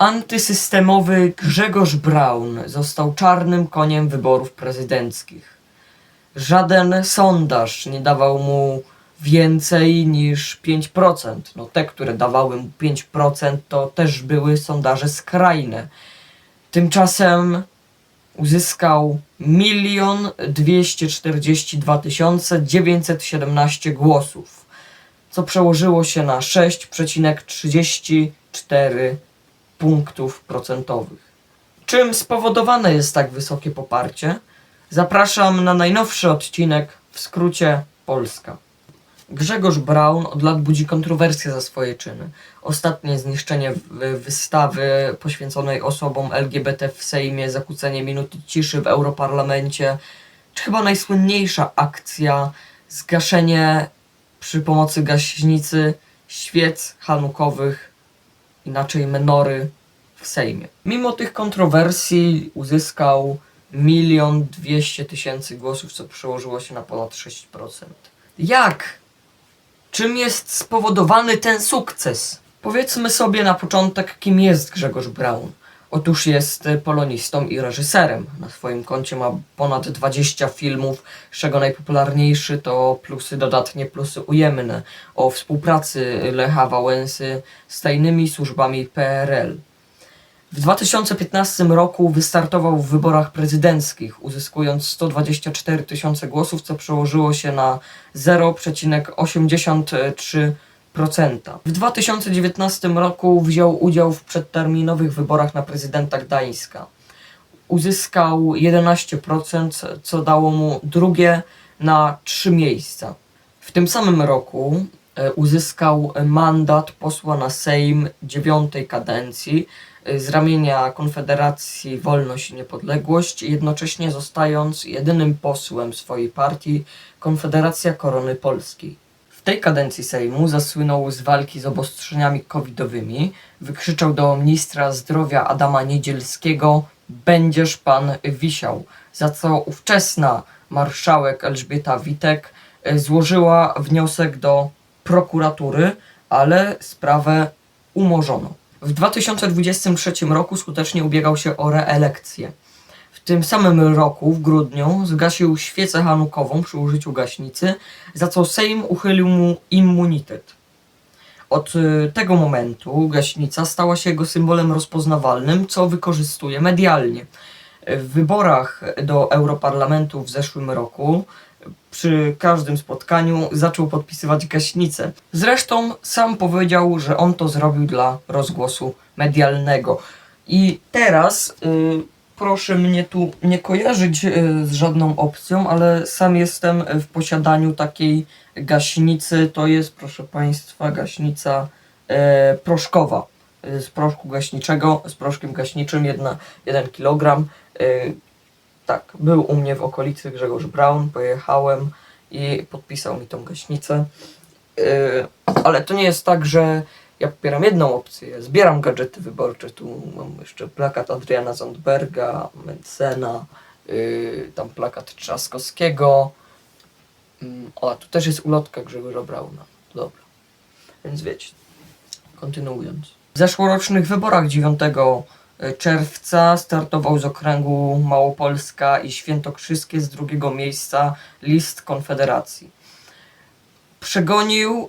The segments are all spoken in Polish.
Antysystemowy Grzegorz Braun został czarnym koniem wyborów prezydenckich. Żaden sondaż nie dawał mu więcej niż 5%. No te, które dawały mu 5%, to też były sondaże skrajne. Tymczasem uzyskał 1 242 917 głosów, co przełożyło się na 6,34 punktów procentowych. Czym spowodowane jest tak wysokie poparcie? Zapraszam na najnowszy odcinek w skrócie Polska. Grzegorz Braun od lat budzi kontrowersje za swoje czyny. Ostatnie zniszczenie wystawy poświęconej osobom LGBT w Sejmie, zakłócenie minuty ciszy w Europarlamencie, czy chyba najsłynniejsza akcja zgaszenie przy pomocy gaśnicy świec hanukowych, inaczej menory w Sejmie. Mimo tych kontrowersji uzyskał milion dwieście tysięcy głosów, co przełożyło się na ponad 6%. Jak Czym jest spowodowany ten sukces? Powiedzmy sobie na początek, kim jest Grzegorz Braun. Otóż jest polonistą i reżyserem. Na swoim koncie ma ponad 20 filmów, z czego najpopularniejszy to Plusy dodatnie, plusy ujemne o współpracy Lecha Wałęsy z tajnymi służbami PRL. W 2015 roku wystartował w wyborach prezydenckich, uzyskując 124 tysiące głosów, co przełożyło się na 0,83%. W 2019 roku wziął udział w przedterminowych wyborach na prezydenta Gdańska. Uzyskał 11%, co dało mu drugie na trzy miejsca. W tym samym roku uzyskał mandat posła na Sejm dziewiątej kadencji e, z ramienia Konfederacji Wolność i Niepodległość, jednocześnie zostając jedynym posłem swojej partii Konfederacja Korony Polskiej. W tej kadencji Sejmu zasłynął z walki z obostrzeniami covidowymi, wykrzyczał do ministra zdrowia Adama Niedzielskiego będziesz pan wisiał, za co ówczesna marszałek Elżbieta Witek e, złożyła wniosek do prokuratury, ale sprawę umorzono. W 2023 roku skutecznie ubiegał się o reelekcję. W tym samym roku, w grudniu, zgasił świecę hanukową przy użyciu gaśnicy, za co Sejm uchylił mu immunitet. Od y, tego momentu gaśnica stała się jego symbolem rozpoznawalnym, co wykorzystuje medialnie. W wyborach do Europarlamentu w zeszłym roku przy każdym spotkaniu zaczął podpisywać gaśnicę. Zresztą sam powiedział, że on to zrobił dla rozgłosu medialnego. I teraz y, proszę mnie tu nie kojarzyć y, z żadną opcją, ale sam jestem w posiadaniu takiej gaśnicy. To jest, proszę Państwa, gaśnica e, proszkowa. y, Z proszku gaśniczego, z proszkiem gaśniczym 1 kg. Y, tak, był u mnie w okolicy Grzegorz Braun, pojechałem i podpisał mi tą gaśnicę. Yy, ale to nie jest tak, że ja popieram jedną opcję. Zbieram gadżety wyborcze. Tu mam jeszcze plakat Adriana Zandberga, Mencena, yy, tam plakat Trzaskowskiego. Yy, o, tu też jest ulotka Grzegorza Brauna. Dobra. Więc wiecie. Kontynuując. W zeszłorocznych wyborach 9 czerwca startował z okręgu Małopolska i Świętokrzyskie z drugiego miejsca list Konfederacji. Przegonił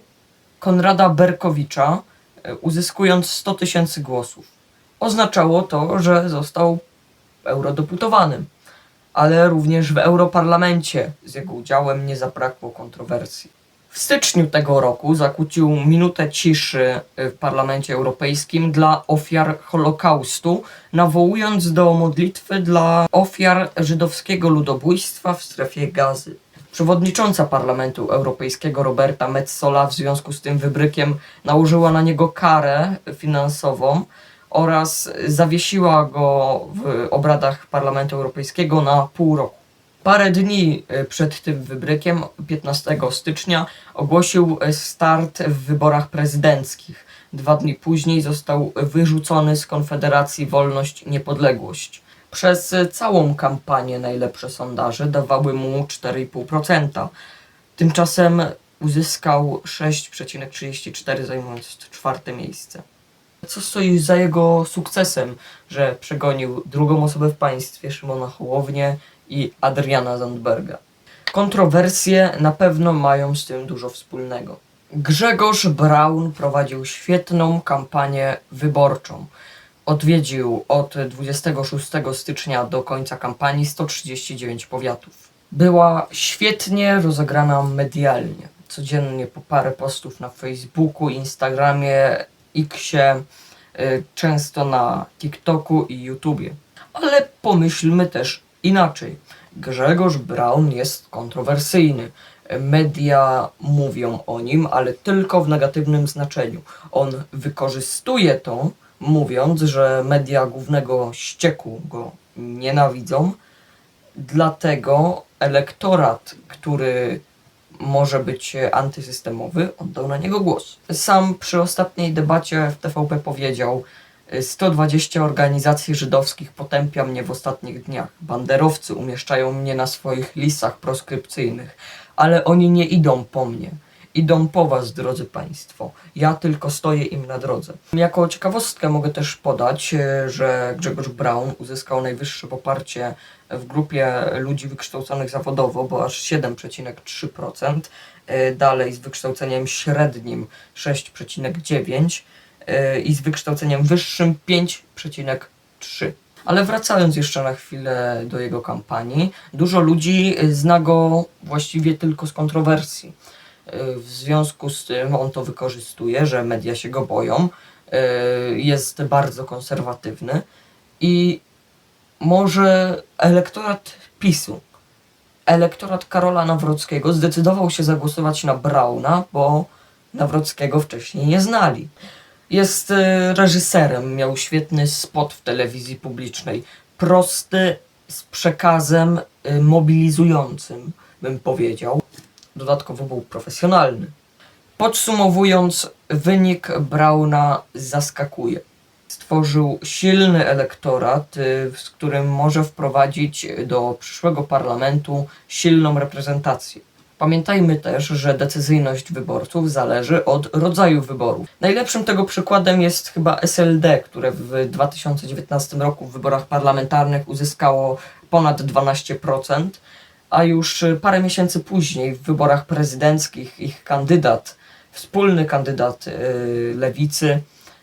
Konrada Berkowicza, e, uzyskując 100 tysięcy głosów. Oznaczało to, że został eurodeputowanym, ale również w Europarlamencie z jego udziałem nie zabrakło kontrowersji. W styczniu tego roku zakłócił minutę ciszy w Parlamencie Europejskim dla ofiar Holokaustu, nawołując do modlitwy dla ofiar żydowskiego ludobójstwa w strefie gazy. Przewodnicząca Parlamentu Europejskiego Roberta Metsola w związku z tym wybrykiem nałożyła na niego karę finansową oraz zawiesiła go w obradach Parlamentu Europejskiego na pół roku. Parę dni e, przed tym wybrykiem, 15 stycznia, ogłosił e, start w wyborach prezydenckich. Dwa dni później został wyrzucony z Konfederacji Wolność Niepodległość. Przez e, całą kampanię najlepsze sondaże dawały mu 4,5%. Tymczasem uzyskał 6,34, zajmując czwarte miejsce. Co stoi za jego sukcesem, że przegonił drugą osobę w państwie, Szymona Hołownię i Adriana Zandberga. Kontrowersje na pewno mają z tym dużo wspólnego. Grzegorz Braun prowadził świetną kampanię wyborczą. Odwiedził od 26 stycznia do końca kampanii 139 powiatów. Była świetnie rozegrana medialnie. Codziennie po parę postów na Facebooku, Instagramie, Xie, y, często na TikToku i YouTubie. Ale pomyślmy też inaczej. Grzegorz Braun jest kontrowersyjny. Media mówią o nim, ale tylko w negatywnym znaczeniu. On wykorzystuje to, mówiąc, że media głównego ścieku go nienawidzą. Dlatego elektorat, który może być antysystemowy, oddał na niego głos. Sam przy ostatniej debacie w TVP powiedział: 120 organizacji żydowskich potępia mnie w ostatnich dniach. Banderowcy umieszczają mnie na swoich listach proskrypcyjnych, ale oni nie idą po mnie. Idą po was, drodzy Państwo. Ja tylko stoję im na drodze. Jako ciekawostkę mogę też podać, e, że Grzegorz Braun uzyskał najwyższe poparcie w grupie ludzi wykształconych zawodowo, bo aż 7,3%. e, Dalej z wykształceniem średnim 6,9% e, i z wykształceniem wyższym 5,3%. Ale wracając jeszcze na chwilę do jego kampanii, dużo ludzi zna go właściwie tylko z kontrowersji. W związku z tym on to wykorzystuje, że media się go boją, e, jest bardzo konserwatywny i może elektorat PiSu, elektorat Karola Nawrockiego zdecydował się zagłosować na Brauna, bo Nawrockiego wcześniej nie znali. Jest e, reżyserem, miał świetny spot w telewizji publicznej. Prosty, z przekazem e, mobilizującym, bym powiedział. Dodatkowo był profesjonalny. Podsumowując, wynik Brauna zaskakuje. Stworzył silny elektorat, y, z którym może wprowadzić do przyszłego parlamentu silną reprezentację. Pamiętajmy też, że decyzyjność wyborców zależy od rodzaju wyborów. Najlepszym tego przykładem jest chyba SLD, które w 2019 roku w wyborach parlamentarnych uzyskało ponad 12%, a już y, parę miesięcy później w wyborach prezydenckich ich kandydat, wspólny kandydat y, lewicy,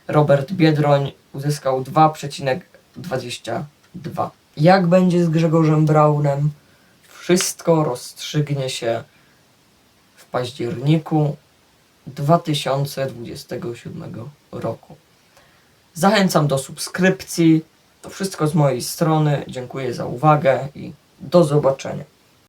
Robert Biedroń, uzyskał 2,22. Jak będzie z Grzegorzem Braunem? Wszystko rozstrzygnie się w październiku 2027 roku. Zachęcam do subskrypcji. To wszystko z mojej strony. Dziękuję za uwagę i do zobaczenia.